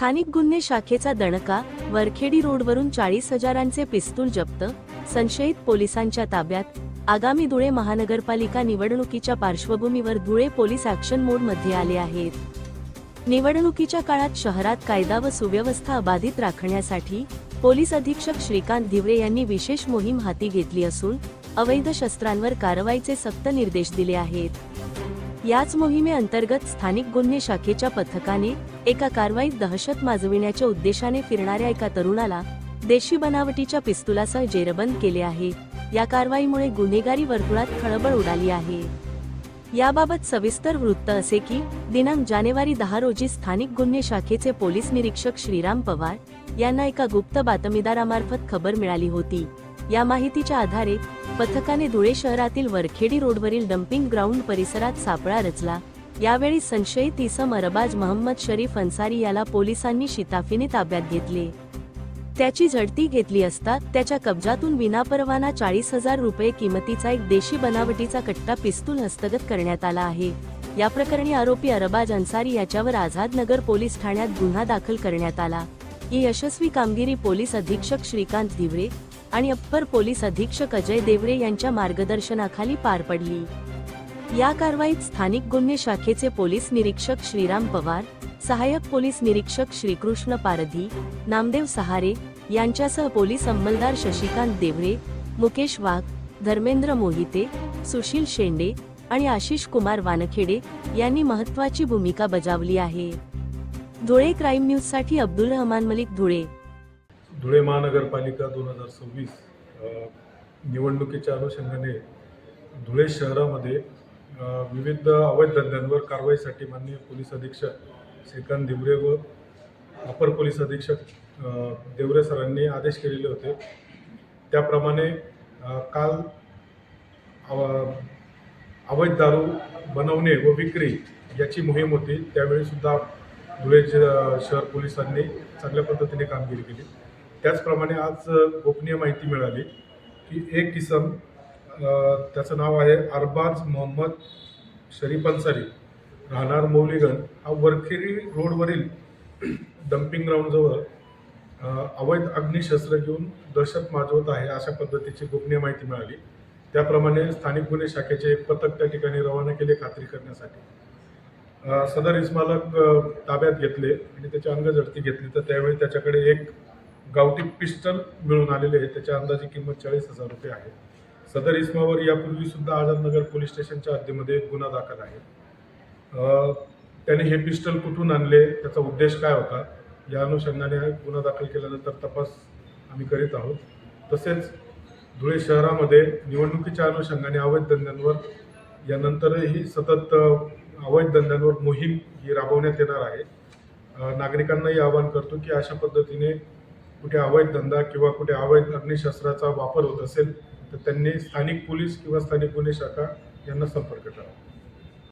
स्थानिक गुन्हे शाखेचा दणका वरखेडी रोडवरून चाळीस हजारांचे पिस्तूल जप्त संशयित पोलिसांच्या ताब्यात आगामी धुळे महानगरपालिका निवडणुकीच्या पार्श्वभूमीवर धुळे पोलीस ऍक्शन मोडमध्ये आले आहेत. निवडणुकीच्या काळात शहरात कायदा व सुव्यवस्था अबाधित राखण्यासाठी पोलीस अधीक्षक श्रीकांत धिवरे यांनी विशेष मोहीम हाती घेतली असून अवैध शस्त्रांवर कारवाईचे सक्त निर्देश दिले आहेत. याच मोहिमेअंतर्गत स्थानिक गुन्हे शाखेच्या पथकाने एका कारवाईत दहशत माजविण्याच्या उद्देशाने फिरणाऱ्या एका तरुणाला देशी बनावटीच्या पिस्तुलासह जेरबंद केले आहे. या कारवाईमुळे गुन्हेगारी वर्तुळात खळबळ उडाली आहे. याबाबत सविस्तर वृत्त असे की दिनांक जानेवारी दहा रोजी स्थानिक गुन्हे शाखेचे पोलीस निरीक्षक श्रीराम पवार यांना एका गुप्त बातमीदारामार्फत खबर मिळाली होती. या माहितीच्या आधारे पथकाने धुळे शहरातील वरखेडी रोडवरील डम्पिंग ग्राउंड परिसरात सापळा रचला. यावेळी संशयित इसम अरबाज महम्मद शरीफ अन्सारी याला पोलिसांनी शिताफीने ताब्यात घेतले. त्याची झडती घेतली असता त्याच्या कब्जातून विनापरवाना चाळीस हजार रुपये किमतीचा एक देशी बनावटीचा कट्टा पिस्तूल हस्तगत करण्यात आला आहे. या प्रकरणी आरोपी अरबाज अन्सारी याच्यावर आझाद नगर पोलीस ठाण्यात गुन्हा दाखल करण्यात आला. ही यशस्वी कामगिरी पोलीस अधीक्षक श्रीकांत धिवरे आणि अप्पर पोलीस अधीक्षक अजय देवरे यांच्या मार्गदर्शनाखाली पार पडली. या कारवाईत स्थानिक गुन्हे शाखेचे पोलीस निरीक्षक श्रीराम पवार सहाय्यक पोलीस निरीक्षक श्रीकृष्ण पारधी नामदेव सहारे यांच्यासह पोलीस अंमलदार शशिकांत देवरे मुकेश वाघ धर्मेंद्र मोहिते सुशील शेंडे आणि आशिष कुमार वानखेडे यांनी महत्वाची भूमिका बजावली आहे. धुळे क्राईम न्यूजसाठी अब्दुल रहमान मलिक धुळे. धुळे महानगरपालिका दोन हजार सव्वीस निवडणुकीच्या अनुषंगाने धुळे शहरामध्ये विविध अवैध धंद्यांवर कारवाईसाठी माननीय पोलीस अधीक्षक श्रीकांत दिवरे व अपर पोलीस अधीक्षक देवरे सरांनी आदेश केलेले होते. त्याप्रमाणे काल अवैध दारू बनवणे व विक्री याची मोहीम होती. त्यावेळीसुद्धा धुळे शहर पोलिसांनी चांगल्या पद्धतीने कामगिरी केली. त्याचप्रमाणे आज गोपनीय माहिती मिळाली की एक किसम त्याचं नाव आहे अरबाज मोहम्मद शरीफ अन्सारी. राहणार मौलिगन हा वरखेरी रोडवरील डम्पिंग ग्राउंडजवळ अवैध अग्निशस्त्र घेऊन दहशत माजवत आहे अशा पद्धतीची गोपनीय माहिती मिळाली. त्याप्रमाणे स्थानिक गुन्हे शाखेचे एक पथक त्या ठिकाणी रवाना केले खात्री करण्यासाठी. सदर इस्मालक ताब्यात घेतले आणि त्याची अंगझडती घेतली. तर त्यावेळी त्याच्याकडे एक गावठी पिस्टल मिळून आलेले आहे त्याच्या अंदाजे किंमत चाळीस हजार रुपये आहे. सदर इस्मावर यापूर्वी सुद्धा आझादनगर पोलीस स्टेशनच्या हद्दीमध्ये गुन्हा दाखल आहे. त्याने हे पिस्टल कुठून आणले? त्याचा उद्देश काय होता? या अनुषंगाने गुन्हा दाखल केल्यानंतर तपास आम्ही करीत आहोत. तसेच धुळे शहरामध्ये निवडणुकीच्या अनुषंगाने अवैध धंद्यांवर यानंतरही सतत अवैध धंद्यांवर मोहीम ही राबवण्यात येणार आहे. नागरिकांनाही आवाहन करतो की अशा पद्धतीने कुठे अवैध धंदा किंवा कुठे अवैध अग्निशस्त्राचा वापर होत असेल तर त्यांनी स्थानिक पोलीस किंवा स्थानिक गुन्हे शाखा यांना संपर्क करावा.